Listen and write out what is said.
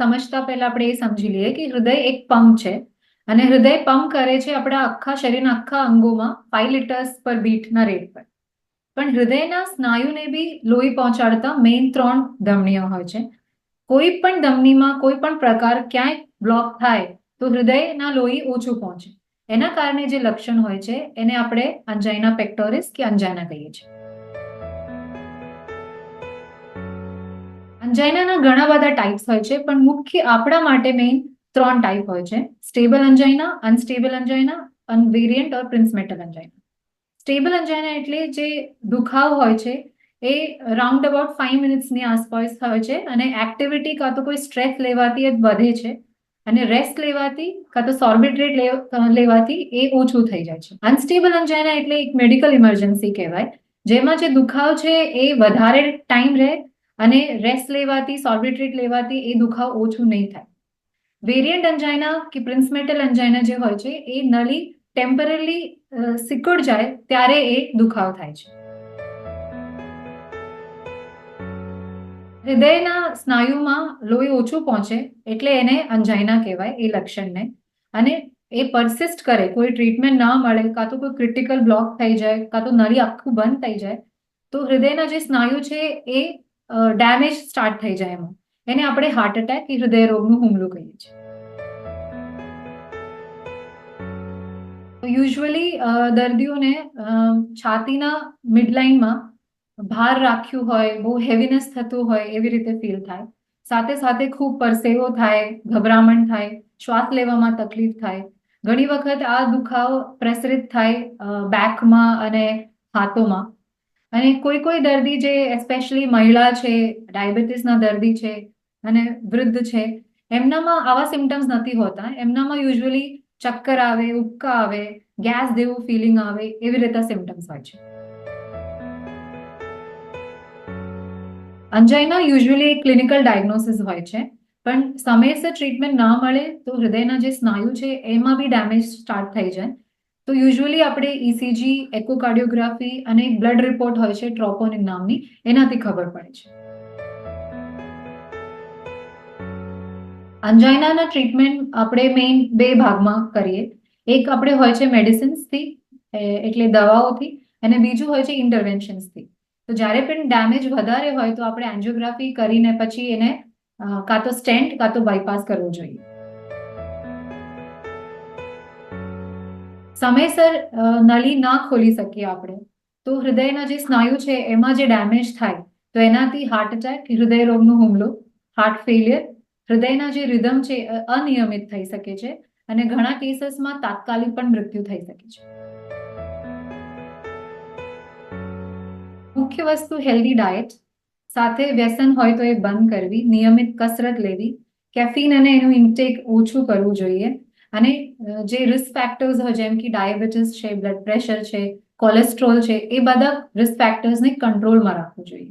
સમજતા પહેલા આપણે એ સમજી લઈએ કે હૃદય એક પંપ છે અને હૃદય પંપ કરે છે આપણા આખા શરીરના આખા અંગોમાં ફાઈવ લીટર્સ પર બીટના રેટ પર. પણ હૃદયના સ્નાયુને બી લોહી પહોંચાડતા મેઇન ત્રણ ધમનીઓ હોય છે. કોઈ પણ ધમનીમાં કોઈ પણ પ્રકાર ક્યાંય બ્લોક થાય તો હૃદયના લોહી ઓછું પહોંચે. એના કારણે જે લક્ષણ હોય છે એને આપણે અંજાઇના પેક્ટોરિસ કે અંજાઇના કહીએ છીએ. અંજાઇનાના ઘણા બધા ટાઈપ્સ હોય છે, પણ મુખ્ય આપણા માટે મેઇન ત્રણ ટાઈપ હોય છે. Stable angina unstable angina invariant or Prinzmetal angina stable angina એટલે જે દુખાવ હોય છે, એ રાઉન્ડ અબાઉટ ફાઈવ મિનિટ્સની આસપાસ હોય છે અને એક્ટિવિટી કાં તો કોઈ સ્ટ્રેસ લેવાથી જ વધે છે અને રેસ્ટ લેવાથી કાં તો સોર્બિટ્રેટ લેવાથી એ ઓછું થઈ જાય છે. અનસ્ટેબલ અંજાઇના એટલે એક મેડિકલ ઇમરજન્સી કહેવાય, જેમાં જે દુખાવ છે એ વધારે ટાઈમ રહે અને રેસ્ટ લેવાથી સોર્બિટ્રેટ લેવાથી એ દુખાવ ઓછું નહીં થાય. વેરિયન્ટ અંજાઇના કે પ્રિન્સ મેટલ અંજાઇના જે હોય છે, એ નળી ટેમ્પરરી સિકુડ જાય ત્યારે એ દુખાવ થાય છે. હૃદયના સ્નાયુમાં લોહી ઓછું પહોંચે એટલે એને અંજાઇના કહેવાય, એ લક્ષણને. અને એ પરસિસ્ટ કરે, કોઈ ટ્રીટમેન્ટ ના મળે, કાં તો કોઈ ક્રિટિકલ બ્લોક થઈ જાય, કાં તો નળી આખું બંધ થઈ જાય, તો હૃદયના જે સ્નાયુ છે એ ડેમેજ સ્ટાર્ટ થઈ જાય એમાં. એને આપણે હાર્ટ એટેક કે હૃદય રોગનું હુમલું કહીએ છીએ. યુઝ્યુઅલી દર્દીઓને છાતીના મિડલાઇનમાં ભાર રાખ્યું હોય, બહુ હેવીનેસ થતું હોય એવી રીતે ફીલ થાય. સાથે સાથે ખૂબ પરસેવો થાય, ગભરામણ થાય, શ્વાસ લેવામાં તકલીફ થાય. ઘણી વખત આ દુખાવો પ્રસરિત થાય બેકમાં અને હાથોમાં. અને કોઈ કોઈ દર્દી જે એસ્પેશિયલી મહિલા છે, ડાયાબિટીસના દર્દી છે અને વૃદ્ધ છે, એમનામાં આવા સિમ્ટમ્સ નથી હોતા. એમનામાં યુઝ્યુઅલી ચક્કર આવે, ઉબકા આવે ગેસ જેવું ફિલિંગ આવે એવી રીતે સિમ્ટમ્સ હોય છે. અંજાઇના યુઝ્યુઅલી એક ક્લિનિકલ ડાયગ્નોસિસ હોય છે, પણ સમયસર ટ્રીટમેન્ટ ના મળે તો હૃદયના જે સ્નાયુ છે, એમાં બી ડેમેજ સ્ટાર્ટ થઈ જાય. તો યુઝ્યુઅલી આપણે ઇસીજી એકોકાર્ડિયોગ્રાફી અને એક બ્લડ રિપોર્ટ હોય છે ટ્રોપોનિન નામની, એનાથી ખબર પડે છે. અંજાઇનાના ટ્રીટમેન્ટ આપણે મેઇન બે ભાગમાં કરીએ. એક આપણે હોય છે મેડિસિન્સથી એટલે દવાઓથી, અને બીજું હોય છે ઇન્ટરવેન્શન્સથી તો જ્યારે પણ ડેમેજ વધારે હોય તો આપણે એન્જિયોગ્રાફી કરીને પછી એને કાં તો સ્ટેન્ટ કાં તો બાયપાસ કરવો જોઈએ. સમયસર નળી ના ખોલી શકીએ આપણે. તો હૃદયના જે સ્નાયુ છે, એમાં જે ડેમેજ થાય, તો એનાથી હાર્ટ એટેક હૃદય રોગનો હુમલો હાર્ટ ફેલિયર હૃદયના જે રિધમ છે અનિયમિત થઈ શકે છે અને ઘણા કેસીસમાં તાત્કાલિક પણ મૃત્યુ થઈ શકે છે. મુખ્ય વસ્તુ હેલ્ધી ડાયટ સાથે વ્યસન હોય તો એ બંધ કરવી, નિયમિત કસરત લેવી કેફીન અને એનું ઇન્ટેક ઓછું કરવું જોઈએ અને જે રિસ્ક ફેક્ટર્સ હોય, જેમ કે ડાયાબિટીસ છે બ્લડ પ્રેશર છે કોલેસ્ટ્રોલ છે, એ બધા રિસ્ક ફેક્ટર્સને કંટ્રોલમાં રાખવું જોઈએ.